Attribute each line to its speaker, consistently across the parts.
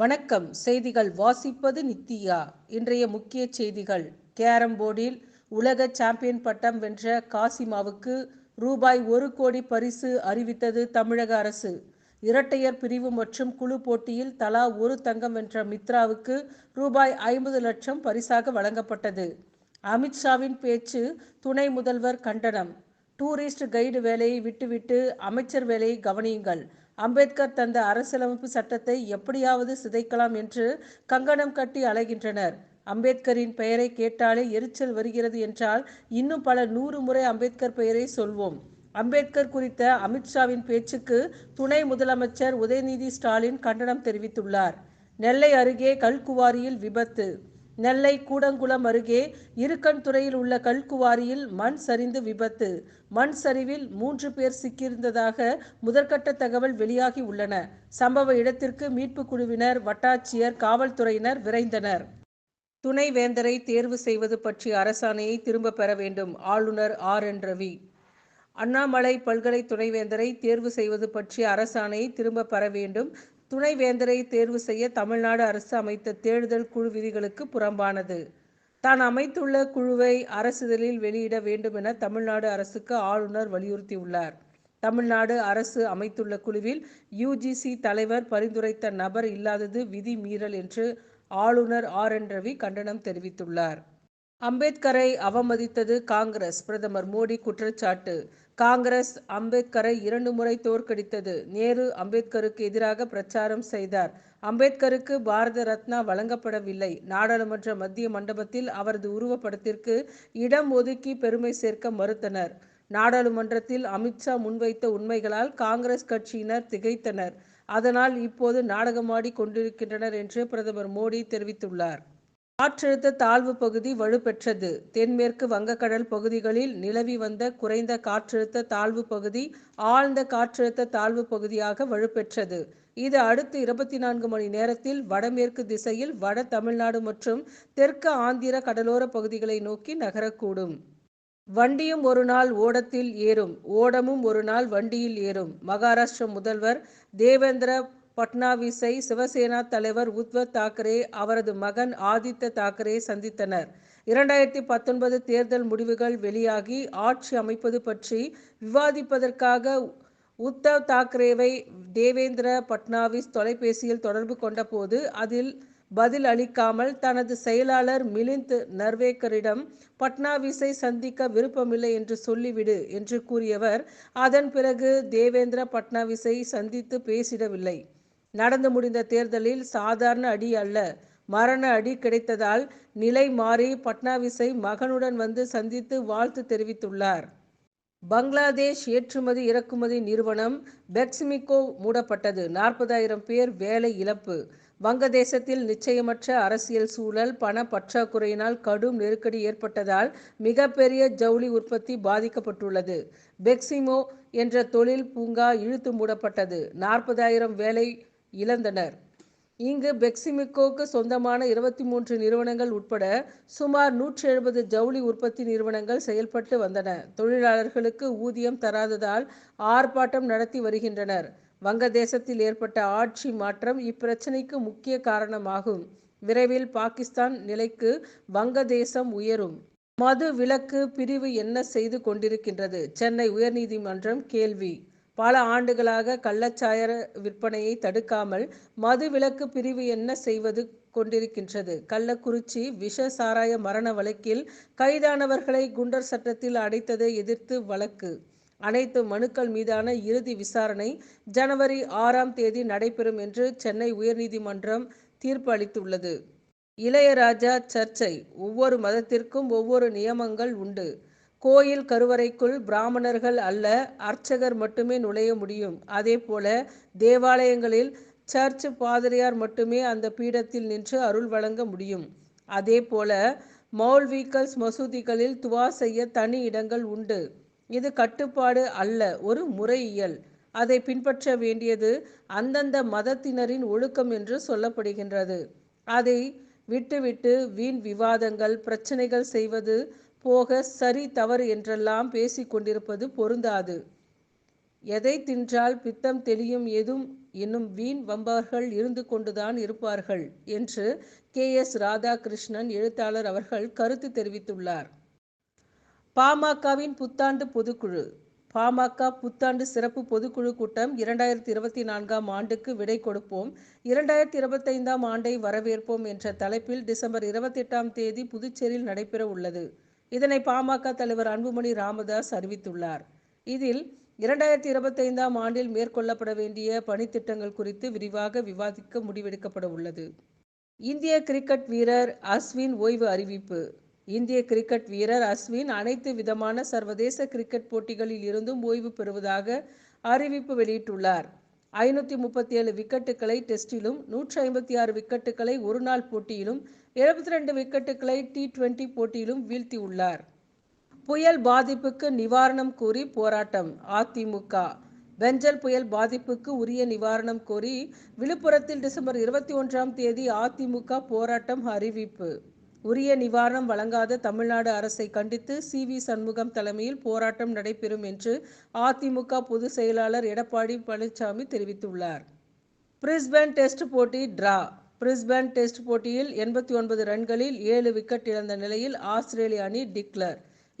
Speaker 1: வணக்கம் செய்திகள் வாசிப்பது நித்தியா இன்றைய முக்கிய செய்திகள் கேரம் போர்டில் உலக சாம்பியன் பட்டம் வென்ற காசிமாவுக்கு ரூபாய் ஒரு கோடி பரிசு அறிவித்தது தமிழக அரசு இரட்டையர் பிரிவு மற்றும் குழு போட்டியில் தலா ஒரு தங்கம் வென்ற மித்ராவுக்கு ரூபாய் ஐம்பது லட்சம் பரிசாக வழங்கப்பட்டது அமித்ஷாவின் பேச்சு துணை முதல்வர் கண்டனம் டூரிஸ்ட் கைடு வேலையை விட்டுவிட்டு அமைச்சர் வேலையை கவனியுங்கள் அம்பேத்கர் தந்த அரசியலமைப்பு சட்டத்தை எப்படியாவது சிதைக்கலாம் என்று கங்கணம் கட்டி அலைகின்றனர் அம்பேத்கரின் பெயரை கேட்டாலே எரிச்சல் வருகிறது என்றால் இன்னும் பல நூறு முறை அம்பேத்கர் பெயரை சொல்வோம் அம்பேத்கர் குறித்த அமித்ஷாவின் பேச்சுக்கு துணை முதலமைச்சர் உதயநிதி ஸ்டாலின் கண்டனம் தெரிவித்துள்ளார் நெல்லை அருகே கல்குவாரியில் விபத்து நெல்லை கூடங்குளம் அருகே இருக்கன்துறையில் உள்ள கல்குவாரியில் மண் சரிந்து விபத்து மண் சரிவில் மூன்று பேர் சிக்கியிருந்ததாக முதற்கட்ட தகவல் வெளியாகி உள்ளன சம்பவ இடத்திற்கு மீட்பு குழுவினர் வட்டாட்சியர் காவல்துறையினர் விரைந்தனர் துணை வேந்தரை தேர்வு செய்வது பற்றிய அரசாணையை திரும்பப் பெற வேண்டும் ஆளுநர் ஆர் என் ரவி அண்ணாமலை பல்கலை துணைவேந்தரை தேர்வு செய்வது பற்றிய அரசாணையை திரும்பப் பெற வேண்டும் துணைவேந்தரை தேர்வு செய்ய தமிழ்நாடு அரசு அமைத்த தேடுதல் குழு விதிகளுக்கு புறம்பானது தான் அமைத்துள்ள குழுவை அரசுதலில் வெளியிட வேண்டும் என தமிழ்நாடு அரசுக்கு ஆளுநர் வலியுறுத்தியுள்ளார் தமிழ்நாடு அரசு அமைத்துள்ள குழுவில் யுஜிசி தலைவர் பரிந்துரைத்த நபர் இல்லாதது விதி மீறல் என்று ஆளுநர் ஆர் என் ரவி கண்டனம் தெரிவித்துள்ளார் அம்பேத்கரை அவமதித்தது காங்கிரஸ் பிரதமர் மோடி குற்றச்சாட்டு காங்கிரஸ் அம்பேத்கரை இரண்டு முறை தோற்கடித்தது நேரு அம்பேத்கருக்கு எதிராக பிரச்சாரம் செய்தார் அம்பேத்கருக்கு பாரத ரத்னா வழங்கப்படவில்லை நாடாளுமன்ற மத்திய மண்டபத்தில் அவரது உருவப்படத்திற்கு இடம் ஒதுக்கி பெருமை சேர்க்க மறுத்தனர் நாடாளுமன்றத்தில் அமித்ஷா முன்வைத்த உண்மைகளால் காங்கிரஸ் கட்சியினர் திகைத்தனர் அதனால் இப்போது நாடகமாடி கொண்டிருக்கின்றனர் என்று பிரதமர் மோடி தெரிவித்துள்ளார் காற்றழுத்த தாழ்வு பகுதி வலுப்பெற்றது தென்மேற்கு வங்கக்கடல் பகுதிகளில் நிலவி வந்த குறைந்த காற்றழுத்த தாழ்வு பகுதி ஆழ்ந்த காற்றழுத்த தாழ்வு பகுதியாக வலுப்பெற்றது இது அடுத்து இருபத்தி நான்கு மணி நேரத்தில் வடமேற்கு திசையில் வட தமிழ்நாடு மற்றும் தெற்கு ஆந்திர கடலோர பகுதிகளை நோக்கி நகரக்கூடும் வண்டியும் ஒரு நாள் ஓடத்தில் ஏறும் ஓடமும் ஒரு நாள் வண்டியில் ஏறும் மகாராஷ்டிர முதல்வர் தேவேந்திர பட்னாவிஸை சிவசேனா தலைவர் உத்வத் தாக்கரே அவரது மகன் ஆதித்த தாக்கரே சந்தித்தனர் இரண்டாயிரத்தி பத்தொன்பது தேர்தல் முடிவுகள் வெளியாகி ஆட்சி அமைப்பது பற்றி விவாதிப்பதற்காக உத்தவ் தாக்கரேவை தேவேந்திர பட்னாவிஸ் தொலைபேசியில் தொடர்பு கொண்டபோது அதில் பதில் அளிக்காமல் தனது செயலாளர் மிலிந்த் நர்வேக்கரிடம் பட்னாவிஸை சந்திக்க விருப்பமில்லை என்று சொல்லிவிடு என்று கூறியவர் அதன் பிறகு தேவேந்திர பட்னாவிஸை சந்தித்து பேசிடவில்லை நடந்து முடிந்த தேர்தலில் சாதாரண அடி அல்ல மரண அடி கிடைத்ததால் நிலை மாறி பட்னாவிஸை மகனுடன் வந்து சந்தித்து வாழ்த்து தெரிவித்துள்ளார் பங்களாதேஷ் ஏற்றுமதி இறக்குமதி நிறுவனம் பெக்ஸ்மிகோ மூடப்பட்டது நாற்பதாயிரம் பேர் வேலை இழப்பு வங்கதேசத்தில் நிச்சயமற்ற அரசியல் சூழல் பண பற்றாக்குறையினால் கடும் நெருக்கடி ஏற்பட்டதால் மிகப்பெரிய ஜவுளி உற்பத்தி பாதிக்கப்பட்டுள்ளது பெக்சிமோ என்ற தொழில் பூங்கா இழுத்து மூடப்பட்டது நாற்பதாயிரம் வேலை இழந்தனர் இங்கு பெக்சிமிக்கோக்கு சொந்தமான இருபத்தி மூன்று நிறுவனங்கள் உட்பட சுமார் நூற்றி எழுபது ஜவுளி உற்பத்தி நிறுவனங்கள் செயல்பட்டு வந்தன தொழிலாளர்களுக்கு ஊதியம் தராததால் ஆர்ப்பாட்டம் நடத்தி வருகின்றனர் வங்கதேசத்தில் ஏற்பட்ட ஆட்சி மாற்றம் இப்பிரச்சினைக்கு முக்கிய காரணமாகும் விரைவில் பாகிஸ்தான் நிலைக்கு வங்கதேசம் உயரும் மது விலக்கு பிரிவு என்ன செய்து கொண்டிருக்கின்றது சென்னை உயர்நீதிமன்றம் கேள்வி பல ஆண்டுகளாக கள்ளச்சாயர விற்பனையை தடுக்காமல் மது விலக்கு பிரிவு என்ன செய்வது கொண்டிருக்கின்றது கள்ளக்குறிச்சி விஷ சாராய மரண வழக்கில் கைதானவர்களை குண்டர் சட்டத்தில் அடைத்ததை எதிர்த்து வழக்கு அனைத்து மனுக்கள் மீதான இறுதி விசாரணை ஜனவரி ஆறாம் தேதி நடைபெறும் என்று சென்னை உயர்நீதிமன்றம் தீர்ப்பு அளித்துள்ளது இளையராஜா சர்ச்சை ஒவ்வொரு மதத்திற்கும் ஒவ்வொரு நியமங்கள் உண்டு கோயில் கருவறைக்குள் பிராமணர்கள் அல்ல அர்ச்சகர் மட்டுமே நுழைய முடியும் அதே போல தேவாலயங்களில் சர்ச் பாதிரியார் மட்டுமே அந்த பீடத்தில் நின்று அருள் வழங்க முடியும் அதே போல மௌல்வீக்கல்ஸ் மசூதிகளில் துவா செய்ய தனி இடங்கள் உண்டு இது கட்டுப்பாடு அல்ல ஒரு முறையியல் அதை பின்பற்ற வேண்டியது அந்தந்த மதத்தினரின் ஒழுக்கம் என்று சொல்லப்படுகின்றது அதை விட்டுவிட்டு வீண் விவாதங்கள் பிரச்சனைகள் செய்வது போக சரி தவறு என்றெல்லாம் பேசி கொண்டிருப்பது பொருந்தாது எதை தின்றால் பித்தம் தெளியும் எதும் இன்னும் வீண் வம்பவர்கள் இருந்து கொண்டுதான் இருப்பார்கள் என்று கே எஸ் ராதாகிருஷ்ணன் எழுத்தாளர் அவர்கள் கருத்து தெரிவித்துள்ளார் பாமகவின் புத்தாண்டு பொதுக்குழு பாமக புத்தாண்டு சிறப்பு பொதுக்குழு கூட்டம் இரண்டாயிரத்தி இருபத்தி நான்காம் ஆண்டுக்கு விடை கொடுப்போம் இரண்டாயிரத்தி இருபத்தைந்தாம் ஆண்டை வரவேற்போம் என்ற தலைப்பில் டிசம்பர் இருபத்தி எட்டாம் தேதி புதுச்சேரியில் நடைபெற உள்ளது இதனை பாமக தலைவர் அன்புமணி ராமதாஸ் அறிவித்துள்ளார் இதில் இரண்டாயிரத்தி இருபத்தைந்தாம் ஆண்டில் மேற்கொள்ளப்பட வேண்டிய பணித்திட்டங்கள் குறித்து விரிவாக விவாதிக்க முடிவெடுக்கப்பட உள்ளது இந்திய கிரிக்கெட் வீரர் அஸ்வின் ஓய்வு அறிவிப்பு இந்திய கிரிக்கெட் வீரர் அஸ்வின் அனைத்து விதமான சர்வதேச கிரிக்கெட் போட்டிகளில் இருந்தும் ஓய்வு பெறுவதாக அறிவிப்பு வெளியிட்டுள்ளார் ஐநூற்றி முப்பத்தி ஏழு விக்கெட்டுகளை டெஸ்டிலும் நூற்றி ஐம்பத்தி ஆறு விக்கெட்டுகளை ஒருநாள் போட்டியிலும் எழுபத்தி ரெண்டு விக்கெட்டுகளை டி டுவெண்ட்டி போட்டியிலும் வீழ்த்தியுள்ளார் புயல் பாதிப்புக்கு நிவாரணம் கோரி போராட்டம் அதிமுக பெஞ்சல் புயல் பாதிப்புக்கு உரிய நிவாரணம் கோரி விழுப்புரத்தில் டிசம்பர் இருபத்தி ஒன்றாம் தேதி அதிமுக போராட்டம் அறிவிப்பு உரிய நிவாரணம் வழங்காத தமிழ்நாடு அரசை கண்டித்து சி வி சண்முகம் தலைமையில் போராட்டம் நடைபெறும் என்று அதிமுக பொதுச் செயலாளர் எடப்பாடி பழனிசாமி தெரிவித்துள்ளார் பிரிஸ்பேன் டெஸ்ட் போட்டி டிரா பிரிஸ்பேன் டெஸ்ட் போட்டியில் எண்பத்தி ஒன்பது ரன்களில் ஏழு விக்கெட் இழந்த நிலையில் ஆஸ்திரேலிய அணி டிக்ளர்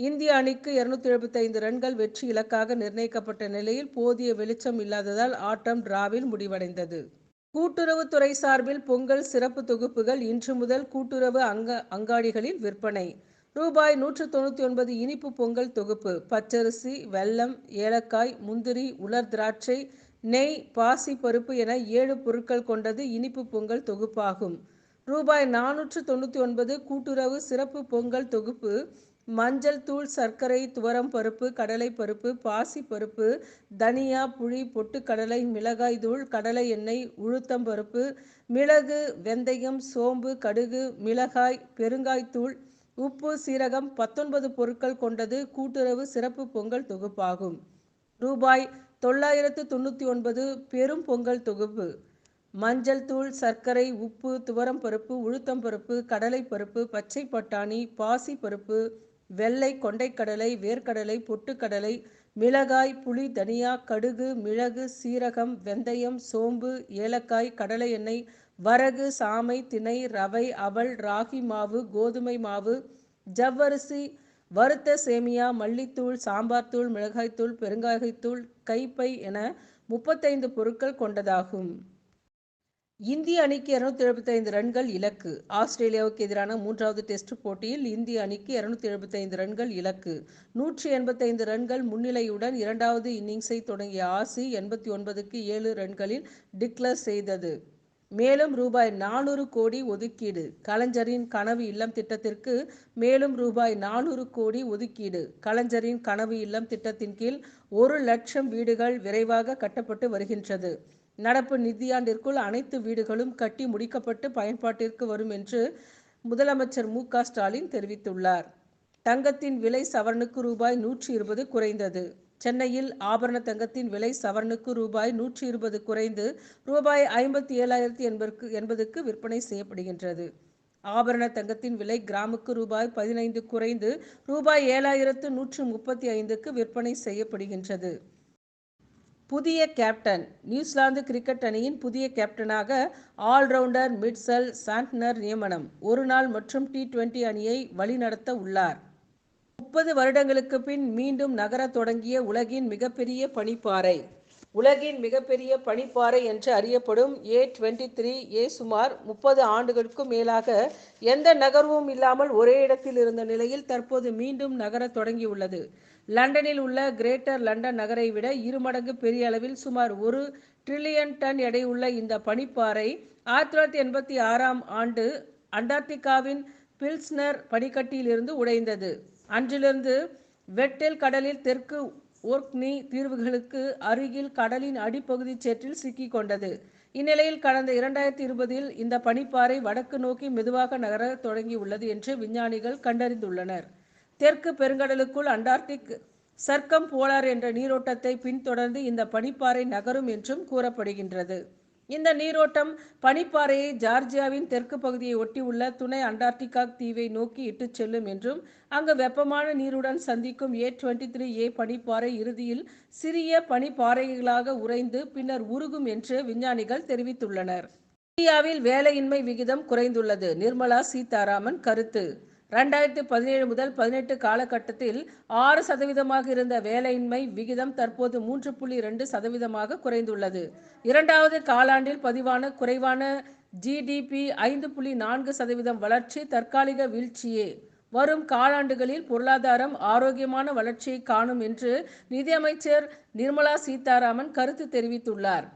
Speaker 1: இந்திய அணிக்கு இருநூத்தி எழுபத்தி ஐந்து ரன்கள் வெற்றி இலக்காக நிர்ணயிக்கப்பட்ட நிலையில் போதிய வெளிச்சம் இல்லாததால் ஆட்டம் டிராவில் முடிவடைந்தது கூட்டுறவுத்துறை சார்பில் பொங்கல் சிறப்பு தொகுப்புகள் இன்று முதல் கூட்டுறவு அங்க அங்காடிகளில் விற்பனை ரூபாய் நூற்று தொண்ணூற்றி ஒன்பது இனிப்பு பொங்கல் தொகுப்பு பச்சரிசி வெல்லம் ஏலக்காய் முந்திரி உலர் திராட்சை நெய் பாசி பருப்பு என ஏழு பொருட்கள் கொண்டது இனிப்பு பொங்கல் தொகுப்பாகும் ரூபாய் நானூற்று தொண்ணூற்றி ஒன்பது கூட்டுறவு சிறப்பு பொங்கல் தொகுப்பு மஞ்சள் தூள் சர்க்கரை துவரம் பருப்பு கடலை பருப்பு பாசி பருப்பு தனியா புளி பொட்டுக்கடலை மிளகாய் தூள் கடலை எண்ணெய் உளுத்தம் பருப்பு மிளகு வெந்தயம் சோம்பு கடுகு மிளகாய் பெருங்காய்த்தூள் உப்பு சீரகம் பத்தொன்பது பொருட்கள் கொண்டது கூட்டுறவு சிறப்பு பொங்கல் தொகுப்பாகும் ரூபாய் தொள்ளாயிரத்து தொண்ணூற்றி ஒன்பது பெரும் பொங்கல் தொகுப்பு மஞ்சள் தூள் சர்க்கரை உப்பு துவரம் பருப்பு உளுத்தம் பருப்பு கடலை பருப்பு பச்சை பட்டாணி பாசி பருப்பு வெள்ளை கொண்டைக்கடலை வேர்க்கடலை பொட்டுக்கடலை மிளகாய் புளி தனியா கடுகு மிளகு சீரகம் வெந்தயம் சோம்பு ஏலக்காய் கடலை எண்ணெய் வரகு சாமை திணை ரவை அவல் ராகி மாவு கோதுமை மாவு ஜவ்வரிசி வறுத்த சேமியா மல்லித்தூள் சாம்பார் தூள் மிளகாய்த்தூள் பெருங்காயத்தூள் கைப்பை என முப்பத்தைந்து பொருட்கள் கொண்டதாகும் இந்திய அணிக்கு இருநூத்தி எழுபத்தைந்து ரன்கள் இலக்கு ஆஸ்திரேலியாவுக்கு எதிரான மூன்றாவது டெஸ்ட் போட்டியில் இந்திய அணிக்கு இருநூத்தி எழுபத்தைந்து ரன்கள் இலக்கு நூற்றி எண்பத்தைந்து ரன்கள் முன்னிலையுடன் இரண்டாவது இன்னிங்ஸை தொடங்கிய ஆசி எண்பத்தி ஒன்பதுக்கு ஏழு ரன்களில் டிக்ளர் செய்தது மேலும் ரூபாய் நானூறு கோடி ஒதுக்கீடு கலைஞரின் கனவு இல்லம் திட்டத்திற்கு மேலும் ரூபாய் நானூறு கோடி ஒதுக்கீடு கலைஞரின் கனவு இல்லம் திட்டத்தின் கீழ் ஒரு லட்சம் வீடுகள் விரைவாக கட்டப்பட்டு வருகின்றது நடப்பு நிதியாண்டிற்குள் அனைத்து வீடுகளும் கட்டி முடிக்கப்பட்டு பயன்பாட்டிற்கு வரும் என்று முதலமைச்சர் மு ஸ்டாலின் தெரிவித்துள்ளார் தங்கத்தின் விலை சவரனுக்கு ரூபாய் நூற்றி இருபது குறைந்தது சென்னையில் ஆபரண தங்கத்தின் விலை சவரனுக்கு ரூபாய் நூற்றி இருபது குறைந்து ரூபாய் ஐம்பத்தி ஏழாயிரத்தி எண்பதுக்கு எண்பதுக்கு விற்பனை செய்யப்படுகின்றது ஆபரண தங்கத்தின் விலை கிராமுக்கு ரூபாய் பதினைந்து குறைந்து ரூபாய் ஏழாயிரத்து நூற்று முப்பத்தி ஐந்துக்கு விற்பனை செய்யப்படுகின்றது புதிய கேப்டன் நியூசிலாந்து கிரிக்கெட் அணியின் புதிய கேப்டனாக ஆல்ரவுண்டர் மிட்சல் சாண்ட்னர் நியமனம் ஒரு நாள் மற்றும் டி டுவெண்டி அணியை வழிநடத்த உள்ளார் முப்பது வருடங்களுக்கு பின் மீண்டும் நகர தொடங்கிய உலகின் மிகப்பெரிய பனிப்பாறை உலகின் மிகப்பெரிய பனிப்பாறை என்று அறியப்படும் ஏ டுவெண்ட்டி த்ரீ ஏ சுமார் முப்பது ஆண்டுகளுக்கும் மேலாக எந்த நகர்வும் இல்லாமல் ஒரே இடத்தில் இருந்த நிலையில் தற்போது மீண்டும் நகர தொடங்கியுள்ளது லண்டனில் உள்ள கிரேட்டர் லண்டன் நகரை விட இருமடங்கு பெரிய அளவில் சுமார் ஒரு ட்ரில்லியன் டன் எடை உள்ள இந்த பனிப்பாறை ஆயிரத்தி தொள்ளாயிரத்தி எண்பத்தி ஆறாம் ஆண்டு அண்டார்டிகாவின் பில்ஸ்னர் பனிக்கட்டியிலிருந்து உடைந்தது அன்றிலிருந்து வெட்டில் கடலில் தெற்கு ஒர்க்னி தீர்வுகளுக்கு அருகில் கடலின் அடிப்பகுதி சேற்றில் சிக்கிக் கொண்டது இந்நிலையில் கடந்த இரண்டாயிரத்தி இருபதில் இந்த பனிப்பாறை வடக்கு நோக்கி மெதுவாக நகர தொடங்கியுள்ளது என்று விஞ்ஞானிகள் கண்டறிந்துள்ளனர் தெற்கு பெருங்கடலுக்குள் அண்டார்டிக் சர்க்கம் போலார் என்ற நீரோட்டத்தை பின்தொடர்ந்து இந்த பனிப்பாறை நகரும் என்றும் கூறப்படுகின்றது இந்த நீரோட்டம் பனிப்பாறையை ஜார்ஜியாவின் தெற்கு பகுதியை ஒட்டியுள்ள துணை அண்டார்டிகா தீவை நோக்கி இட்டுச் செல்லும் என்றும் அங்கு வெப்பமான நீருடன் சந்திக்கும் ஏ டுவெண்ட்டி த்ரீ ஏ பனிப்பாறை இறுதியில் சிறிய பனிப்பாறைகளாக உறைந்து பின்னர் உருகும் என்று விஞ்ஞானிகள் தெரிவித்துள்ளனர் இந்தியாவில் வேலையின்மை விகிதம் குறைந்துள்ளது நிர்மலா சீதாராமன் கருத்து ரெண்டாயிரத்தி பதினேழு முதல் பதினெட்டு காலகட்டத்தில் ஆறு சதவீதமாக இருந்த வேலையின்மை விகிதம் தற்போது மூன்று புள்ளி இரண்டு சதவீதமாக குறைந்துள்ளது இரண்டாவது காலாண்டில் பதிவான குறைவான ஜிடிபி ஐந்து புள்ளி நான்கு சதவீதம் வளர்ச்சி தற்காலிக வீழ்ச்சியே வரும் காலாண்டுகளில் பொருளாதாரம் ஆரோக்கியமான வளர்ச்சியை காணும் என்று நிதியமைச்சர் நிர்மலா சீதாராமன் கருத்து தெரிவித்துள்ளார்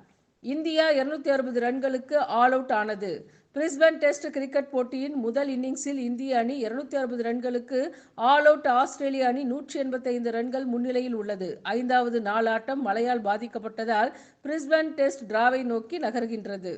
Speaker 1: இந்தியா இருநூத்தி அறுபது ரன்களுக்கு ஆல் அவுட் ஆனது பிரிஸ்பேன் டெஸ்ட் கிரிக்கெட் போட்டியின் முதல் இன்னிங்ஸில் இந்திய அணி இருநூத்தி அறுபது ரன்களுக்கு ஆல் அவுட் ஆஸ்திரேலிய அணி நூற்றி எண்பத்தைந்து ரன்கள் முன்னிலையில் உள்ளது ஐந்தாவது நாளாட்டம் மழையால் பாதிக்கப்பட்டதால் பிரிஸ்பேன் டெஸ்ட் டிராவை நோக்கி நகர்கின்றது